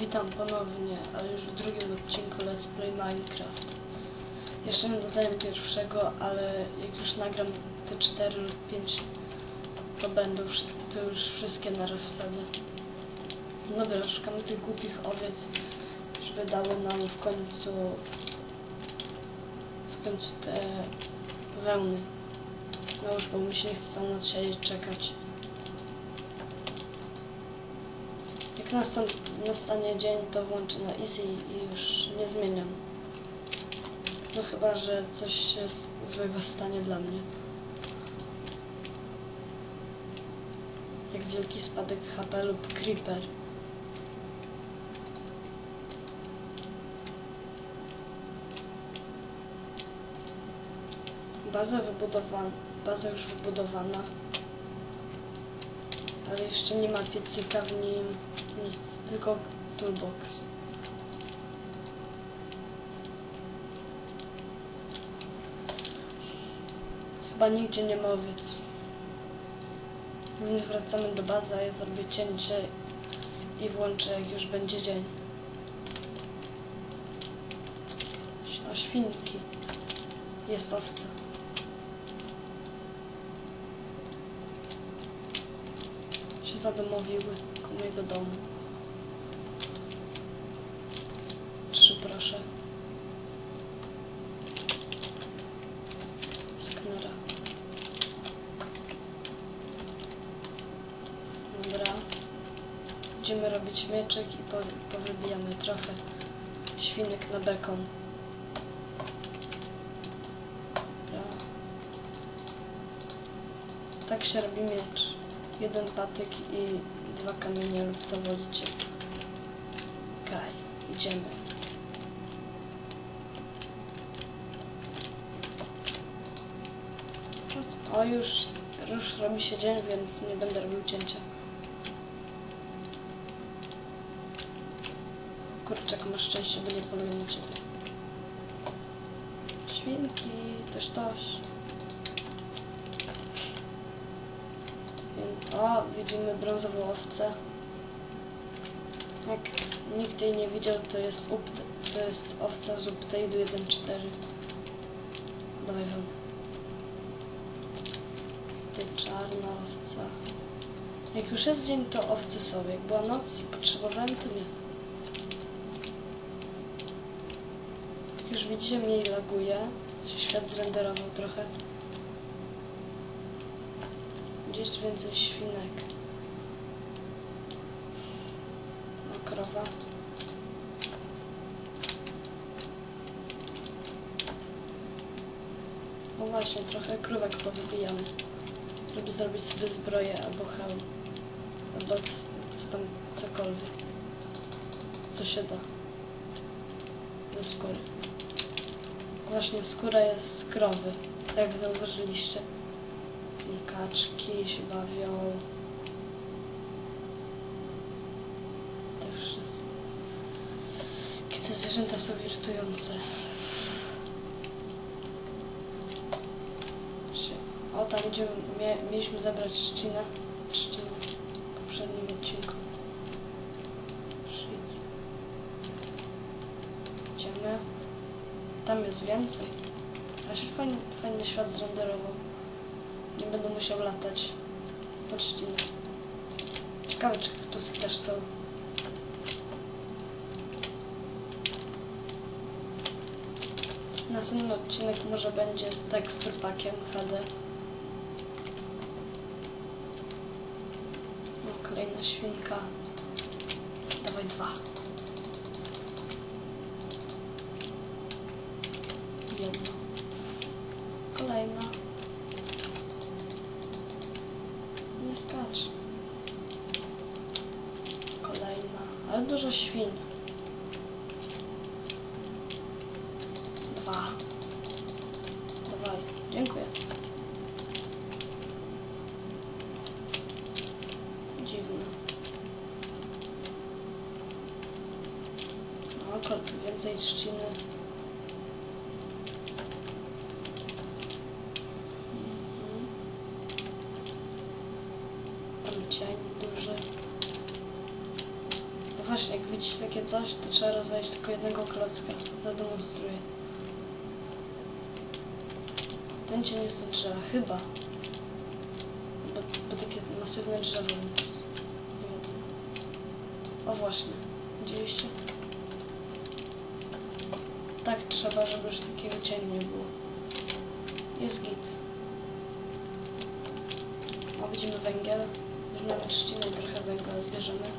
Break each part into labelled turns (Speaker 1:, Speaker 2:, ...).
Speaker 1: Witam ponownie, ale już w drugim odcinku Let's Play Minecraft. Jeszcze nie dodałem pierwszego, ale jak już nagram te 4 lub 5, to będą, wszy- to już wszystkie naraz wsadzę. Dobra, szukamy tych głupich owiec, żeby dało nam w końcu w końcu te wełny. No już, bo mi się nie chce całą noc siedzieć, czekać. Jak nastan nastanie dzień, to włączę na easy i już nie zmieniam. No chyba, że coś się złego stanie dla mnie. Jak wielki spadek HP lub creeper. Baza wybudowana, baza już wybudowana. Ale jeszcze nie ma piecyka w nim, nic, tylko toolbox. Chyba nigdzie nie ma owiec. Więc wracamy do bazy, a ja zrobię cięcie i włączę jak już będzie dzień. O świnki. Jest owca. się zadomowiły mojego domu. Trzy proszę. Sknera. Dobra. Będziemy robić mieczek i po, powybijamy trochę świnek na bekon. Dobra. Tak się robi miecz jeden patyk i dwa kamienie lub co wolicie. Okej, idziemy. O, już, już robi się dzień, więc nie będę robił cięcia. Kurczak, masz szczęście, bo nie poluję na ciebie. Świnki, też toś. Więc- O, widzimy brązową owcę. Jak nikt jej nie widział, to jest, to jest owca z Uptade'u 1.4. Dawaj wam. Tutaj czarna owca. Jak już jest dzień, to owce są. Jak była noc i potrzebowałem, to nie. Jak już widzicie, mniej laguje. Świat zrenderował trochę. Gdzieś więcej świnek. No, krowa. O właśnie, trochę krówek powybijamy. Żeby zrobić sobie zbroję albo hełm. Albo co tam, cokolwiek. Co się da. Ze skóry. Właśnie skóra jest z krowy. Jak zauważyliście. Kaczki się bawią. Te wszystkie. Te zwierzęta są irytujące. O, tam gdzie mie mieliśmy zabrać trzcinę. Trzcinę. W poprzednim odcinku. Shit. Idziemy. Tam jest więcej. A się fajny, fajny świat zrenderował. Nie będę musiał latać po trzcinę. Ciekawe, czy kaktusy też są. Następny odcinek może będzie z teksturpakiem HD. O, kolejna świnka. Dawaj dwa. Jedno. Kolejna. Nie skacz. Kolejna. Ale dużo świn. Dwa. Dawaj. Dziękuję. Dziwne. No, więcej trzciny. Mhm. Tam cień duży. właśnie, jak widzicie takie coś, to trzeba rozwalić tylko jednego klocka. Zademonstruję. Ten cię nie są drzewa, chyba. Bo, bo takie masywne drzewo, więc nie wiem. O właśnie, widzieliście? Tak trzeba, żeby już takiego cieniu nie było. Jest git. O, widzimy węgiel. Weźmiemy trzcinę i trochę węgla zbierzemy.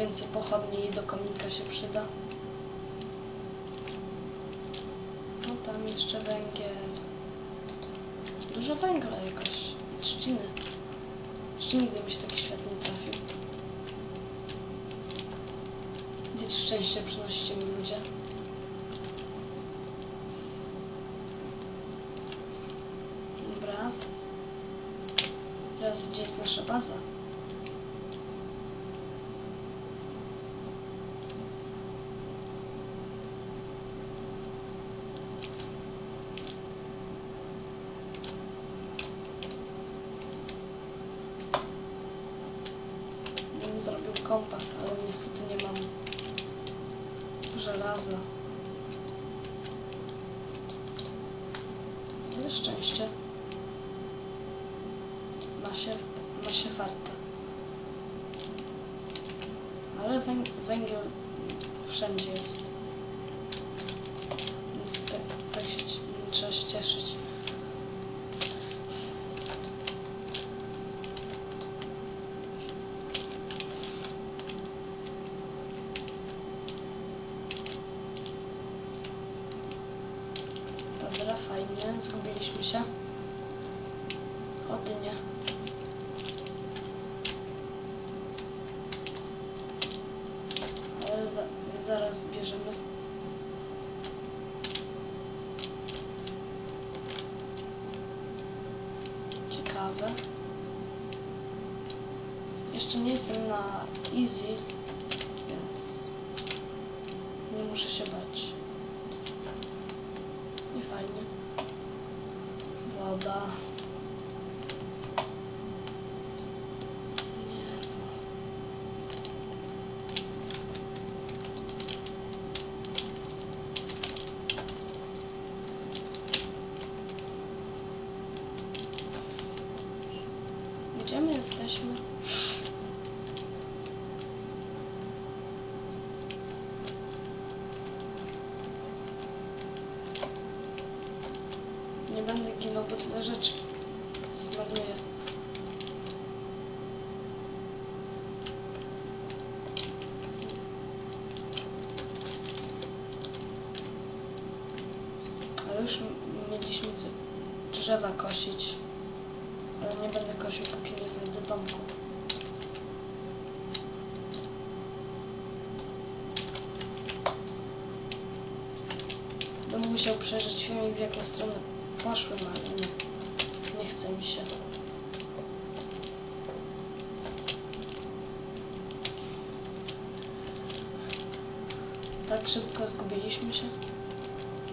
Speaker 1: Więcej pochodni do kominka się przyda. No tam jeszcze węgiel. Dużo węgla jakoś. I trzciny. Jeszcze nigdy mi się taki świat nie trafił. Gdzie szczęście przynosicie mi ludzie. Dobra. Teraz gdzie jest nasza baza? Ja bym zrobił kompas, ale niestety nie mam żelaza. Ale szczęście. Ma się, ma się farta. Ale węg węgiel wszędzie jest. Więc tak, tak się trzeba się cieszyć. Dobra, fajnie, zgubiliśmy się. O dynie. Ale za, zaraz zbierzemy. Ciekawe. Jeszcze nie jestem na easy, więc nie muszę się bać. I fajnie. Nie. Gdzie my jesteśmy? Nie będę ginął, bo tyle rzeczy zmarnuję. Ale już mieliśmy drzewa kosić. Ale nie będę kosił, póki nie znajdę domku. Musiał przeżyć film w jaką stronę poszłem, ale nie. Nie chce mi się. Tak szybko zgubiliśmy się.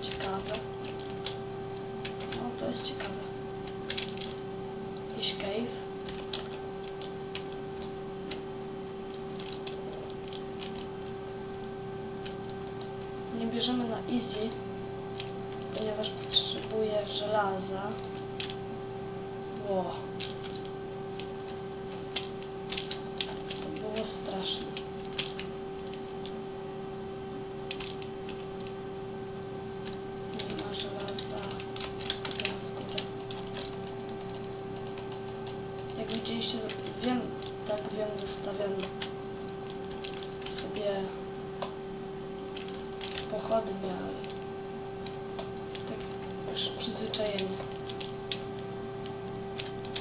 Speaker 1: Ciekawe. No, to jest ciekawe. Jakiś cave. Nie bierzemy na easy, ponieważ potrzebuję żelaza. Ło. To było straszne. Nie ma żelaza. Jak widzieliście, wiem, tak wiem, zostawiam sobie pochodnie, ale już przyzwyczajenie.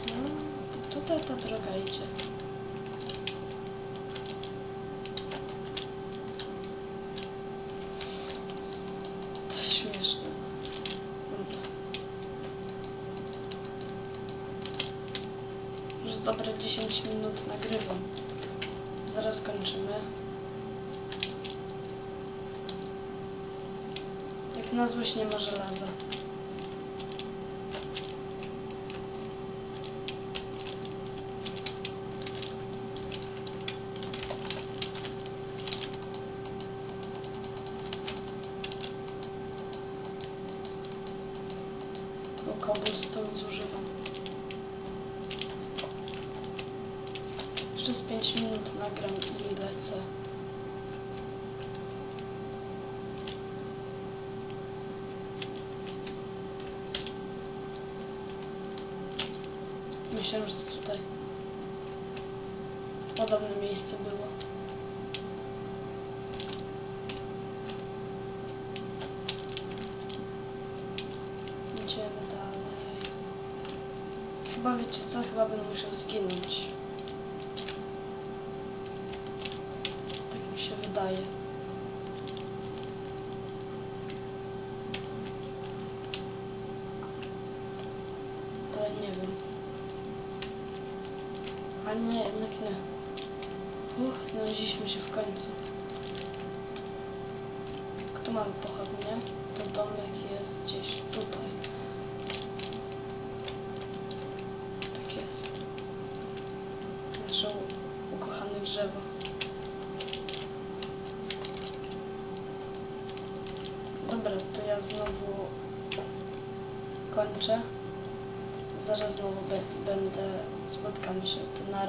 Speaker 1: No, to tutaj ta droga idzie. To śmieszne. Dobra. Już dobre 10 minut nagrywam. Zaraz kończymy. Jak na złość nie ma żelaza. Cobblestone zużywam. Jeszcze z 5 minut nagram i lecę. Myślałem, że to tutaj podobne miejsce było. Idziemy dalej. Chyba wiecie co? Chyba będę musiał zginąć. Tak mi się wydaje. Ale nie wiem. A nie, jednak nie. Uch, znaleźliśmy się w końcu. Tu mamy pochodnie. To domek jest gdzieś tutaj. Tak jest. Nasze u- ukochane drzewo. Dobra, to ja znowu kończę. Zaraz znowu będę, spotkamy się tu na